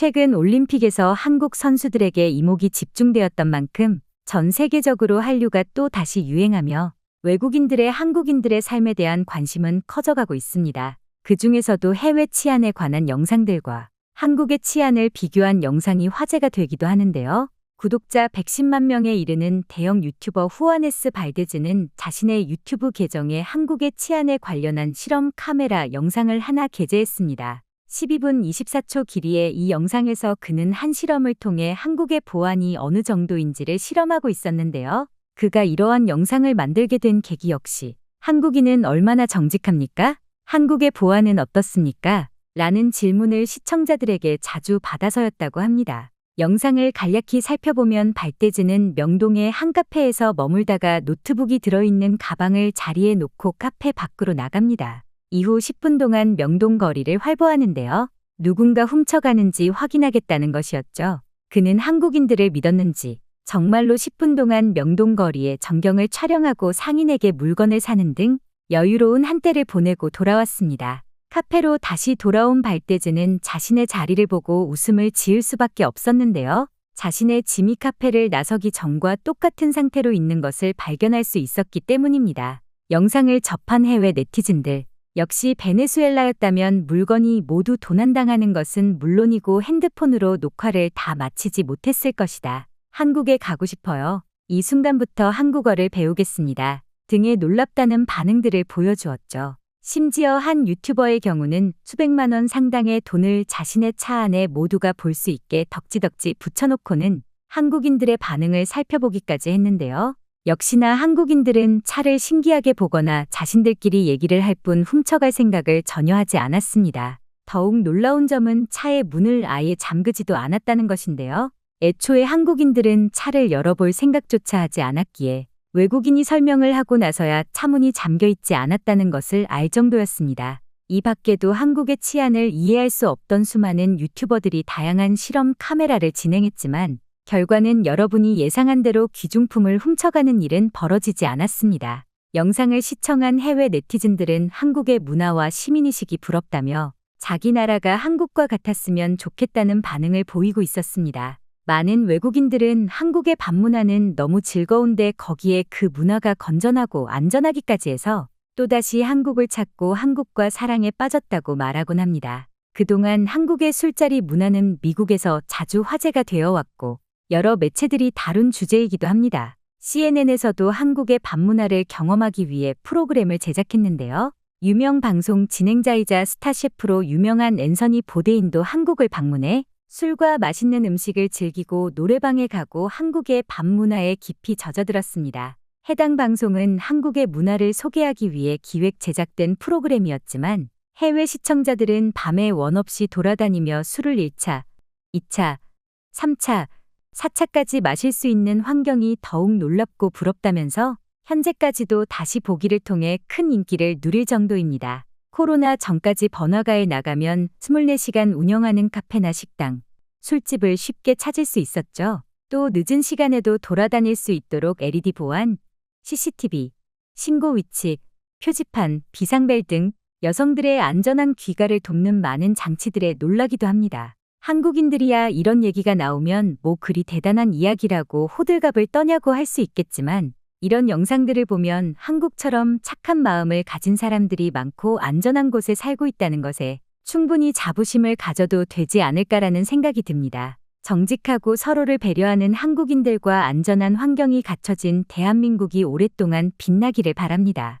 최근 올림픽에서 한국 선수들에게 이목이 집중되었던 만큼 전 세계적으로 한류가 또 다시 유행하며 외국인들의 한국인들의 삶에 대한 관심은 커져가고 있습니다. 그 중에서도 해외 치안에 관한 영상들과 한국의 치안을 비교한 영상이 화제가 되기도 하는데요. 구독자 110만 명에 이르는 대형 유튜버 후아네스 발데즈는 자신의 유튜브 계정에 한국의 치안에 관련한 실험 카메라 영상을 하나 게재했습니다. 12분 24초 길이의 이 영상에서 그는 한 실험을 통해 한국의 보안이 어느 정도인지를 실험하고 있었는데요. 그가 이러한 영상을 만들게 된 계기 역시 한국인은 얼마나 정직합니까? 한국의 보안은 어떻습니까? 라는 질문을 시청자들에게 자주 받아서였다고 합니다. 영상을 간략히 살펴보면 발대즈는 명동의 한 카페에서 머물다가 노트북이 들어있는 가방을 자리에 놓고 카페 밖으로 나갑니다. 이후 10분 동안 명동 거리를 활보하는데요. 누군가 훔쳐가는지 확인하겠다는 것이었죠. 그는 한국인들을 믿었는지 정말로 10분 동안 명동 거리에 전경을 촬영하고 상인에게 물건을 사는 등 여유로운 한때를 보내고 돌아왔습니다. 카페로 다시 돌아온 발대즈는 자신의 자리를 보고 웃음을 지을 수밖에 없었는데요. 자신의 지미 카페를 나서기 전과 똑같은 상태로 있는 것을 발견할 수 있었기 때문입니다. 영상을 접한 해외 네티즌들. 역시 베네수엘라였다면 물건이 모두 도난당하는 것은 물론이고 핸드폰으로 녹화를 다 마치지 못했을 것이다. 한국에 가고 싶어요. 이 순간부터 한국어를 배우겠습니다. 등의 놀랍다는 반응들을 보여주었죠. 심지어 한 유튜버의 경우는 수백만 원 상당의 돈을 자신의 차 안에 모두가 볼 수 있게 덕지덕지 붙여놓고는 한국인들의 반응을 살펴보기까지 했는데요. 역시나 한국인들은 차를 신기하게 보거나 자신들끼리 얘기를 할 뿐 훔쳐갈 생각을 전혀 하지 않았습니다. 더욱 놀라운 점은 차의 문을 아예 잠그지도 않았다는 것인데요. 애초에 한국인들은 차를 열어볼 생각조차 하지 않았기에 외국인이 설명을 하고 나서야 차문이 잠겨 있지 않았다는 것을 알 정도였습니다. 이 밖에도 한국의 치안을 이해할 수 없던 수많은 유튜버들이 다양한 실험 카메라를 진행했지만 결과는 여러분이 예상한 대로 귀중품을 훔쳐가는 일은 벌어지지 않았습니다. 영상을 시청한 해외 네티즌들은 한국의 문화와 시민의식이 부럽다며 자기 나라가 한국과 같았으면 좋겠다는 반응을 보이고 있었습니다. 많은 외국인들은 한국의 밤문화는 너무 즐거운데 거기에 그 문화가 건전하고 안전하기까지 해서 또다시 한국을 찾고 한국과 사랑에 빠졌다고 말하곤 합니다. 그동안 한국의 술자리 문화는 미국에서 자주 화제가 되어 왔고 여러 매체들이 다룬 주제이기도 합니다. CNN에서도 한국의 밤문화를 경험하기 위해 프로그램을 제작했는데요. 유명 방송 진행자이자 스타 셰프로 유명한 앤서니 보데인도 한국을 방문해 술과 맛있는 음식을 즐기고 노래방에 가고 한국의 밤문화에 깊이 젖어들었습니다. 해당 방송은 한국의 문화를 소개하기 위해 기획 제작된 프로그램이었지만 해외 시청자들은 밤에 원 없이 돌아다니며 술을 1차, 2차, 3차, 4차까지 마실 수 있는 환경이 더욱 놀랍고 부럽다면서 현재까지도 다시 보기를 통해 큰 인기를 누릴 정도입니다. 코로나 전까지 번화가에 나가면 24시간 운영하는 카페나 식당, 술집을 쉽게 찾을 수 있었죠. 또 늦은 시간에도 돌아다닐 수 있도록 LED 보안, CCTV, 신고 위치, 표지판, 비상벨 등 여성들의 안전한 귀가를 돕는 많은 장치들에 놀라기도 합니다. 한국인들이야 이런 얘기가 나오면 뭐 그리 대단한 이야기라고 호들갑을 떠냐고 할 수 있겠지만 이런 영상들을 보면 한국처럼 착한 마음을 가진 사람들이 많고 안전한 곳에 살고 있다는 것에 충분히 자부심을 가져도 되지 않을까라는 생각이 듭니다. 정직하고 서로를 배려하는 한국인들과 안전한 환경이 갖춰진 대한민국이 오랫동안 빛나기를 바랍니다.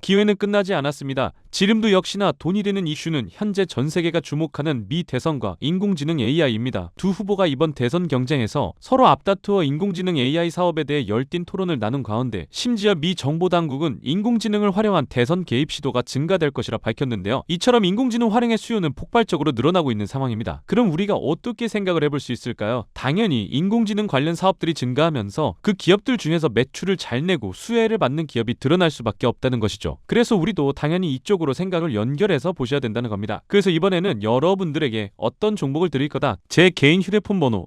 기회는 끝나지 않았습니다. 지금도 역시나 돈이 되는 이슈는 현재 전 세계가 주목하는 미 대선과 인공지능 AI입니다. 두 후보가 이번 대선 경쟁에서 서로 앞다투어 인공지능 AI 사업에 대해 열띤 토론을 나눈 가운데 심지어 미 정보 당국은 인공지능을 활용한 대선 개입 시도가 증가될 것이라 밝혔는데요. 이처럼 인공지능 활용의 수요는 폭발적으로 늘어나고 있는 상황입니다. 그럼 우리가 어떻게 생각을 해볼 수 있을까요? 당연히 인공지능 관련 사업들이 증가하면서 그 기업들 중에서 매출을 잘 내고 수혜를 받는 기업이 드러날 수밖에 없다 는 것이죠. 그래서 우리도 당연히 이쪽으로 생각을 연결해서 보셔야 된다는 겁니다. 그래서 이번에는 여러분들에게 어떤 종목을 드릴 거다. 제 개인 휴대폰 번호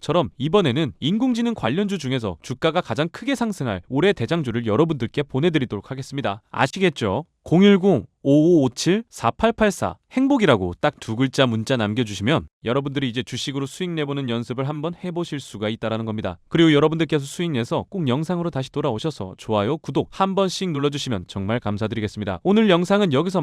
처럼 이번에는 인공지능 관련주 중에서 주가가 가장 크게 상승할 올해 대장주를 여러분들께 보내드리도록 하겠습니다. 아시겠죠? 010-5557-4884 행복이라고 딱 두 글자 문자 남겨주시면 여러분들이 이제 주식으로 수익 내보는 연습을 한번 해보실 수가 있다라는 겁니다. 그리고 여러분들께서 수익 내서 꼭 영상으로 다시 돌아오셔서 좋아요, 구독 한 번씩 눌러주시면 정말 감사드리겠습니다. 오늘 영상은 여기서 마치